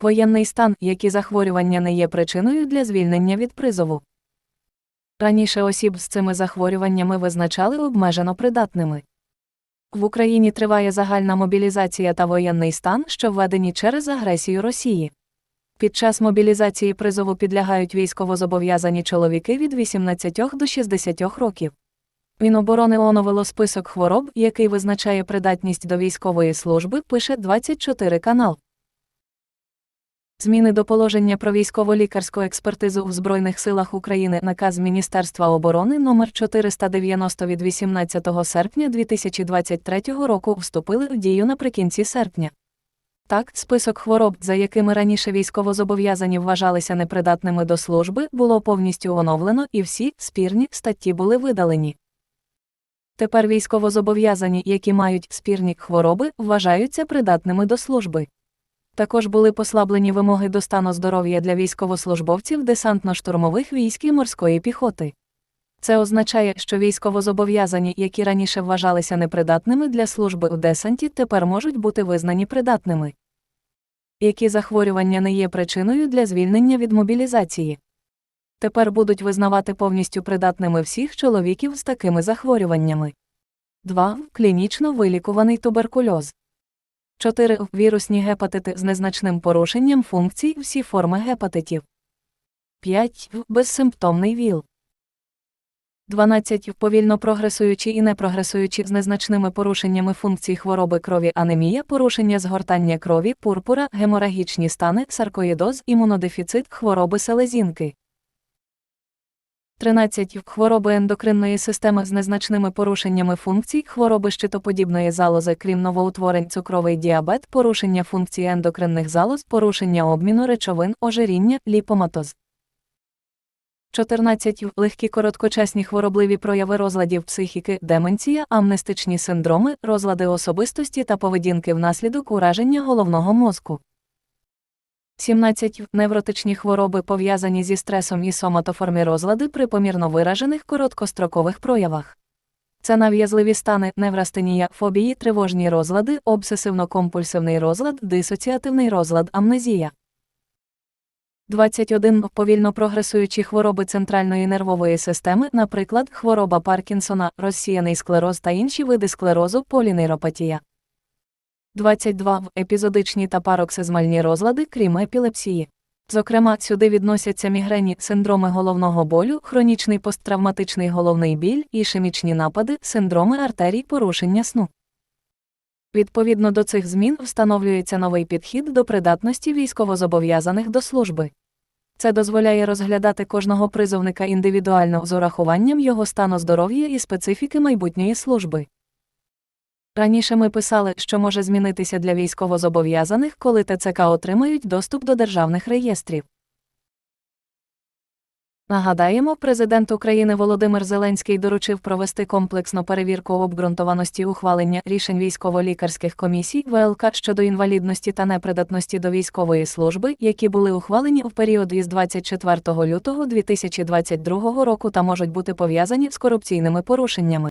Воєнний стан, які захворювання не є причиною для звільнення від призову. Раніше осіб з цими захворюваннями визначали обмежено придатними. В Україні триває загальна мобілізація та воєнний стан, що введені через агресію Росії. Під час мобілізації призову підлягають військовозобов'язані чоловіки від 18 до 60 років. Міноборони оновило список хвороб, який визначає придатність до військової служби, пише 24 канал. Зміни до положення про військово-лікарську експертизу в Збройних силах України наказ Міністерства оборони номер 490 від 18 серпня 2023 року вступили в дію наприкінці серпня. Так, список хвороб, за якими раніше військовозобов'язані вважалися непридатними до служби, було повністю оновлено і всі спірні статті були видалені. Тепер військовозобов'язані, які мають спірні хвороби, вважаються придатними до служби. Також були послаблені вимоги до стану здоров'я для військовослужбовців десантно-штурмових військ і морської піхоти. Це означає, що військовозобов'язані, які раніше вважалися непридатними для служби у десанті, тепер можуть бути визнані придатними. Які захворювання не є причиною для звільнення від мобілізації? Тепер будуть визнавати повністю придатними всіх чоловіків з такими захворюваннями. 2. Клінічно вилікуваний туберкульоз. 4. Вірусні гепатити з незначним порушенням функцій всі форми гепатитів. 5. Безсимптомний ВІЛ. 12. Повільно прогресуючі і не прогресуючі з незначними порушеннями функцій хвороби крові анемія, порушення згортання крові, пурпура, геморагічні стани, саркоїдоз, імунодефіцит, хвороби селезінки. 13. Хвороби ендокринної системи з незначними порушеннями функцій, хвороби щитоподібної залози, крім новоутворень, цукровий діабет, порушення функції ендокринних залоз, порушення обміну речовин, ожиріння, ліпоматоз. 14. Легкі короткочасні хворобливі прояви розладів психіки, деменція, амнестичні синдроми, розлади особистості та поведінки внаслідок ураження головного мозку. 17. Невротичні хвороби пов'язані зі стресом і соматоформі розлади при помірно виражених короткострокових проявах. Це нав'язливі стани, неврастенія, фобії, тривожні розлади, обсесивно-компульсивний розлад, дисоціативний розлад, амнезія. 21. Повільно прогресуючі хвороби центральної нервової системи, наприклад, хвороба Паркінсона, розсіяний склероз та інші види склерозу, полінейропатія. 22. Епізодичні та пароксизмальні розлади, крім епілепсії. Зокрема, сюди відносяться мігрені, синдроми головного болю, хронічний посттравматичний головний біль, ішемічні напади, синдроми артерій, порушення сну. Відповідно до цих змін встановлюється новий підхід до придатності військовозобов'язаних до служби. Це дозволяє розглядати кожного призовника індивідуально з урахуванням його стану здоров'я і специфіки майбутньої служби. Раніше ми писали, що може змінитися для військовозобов'язаних, коли ТЦК отримають доступ до державних реєстрів. Нагадаємо, президент України Володимир Зеленський доручив провести комплексну перевірку обґрунтованості ухвалення рішень військово-лікарських комісій ВЛК щодо інвалідності та непридатності до військової служби, які були ухвалені в період із 24 лютого 2022 року та можуть бути пов'язані з корупційними порушеннями.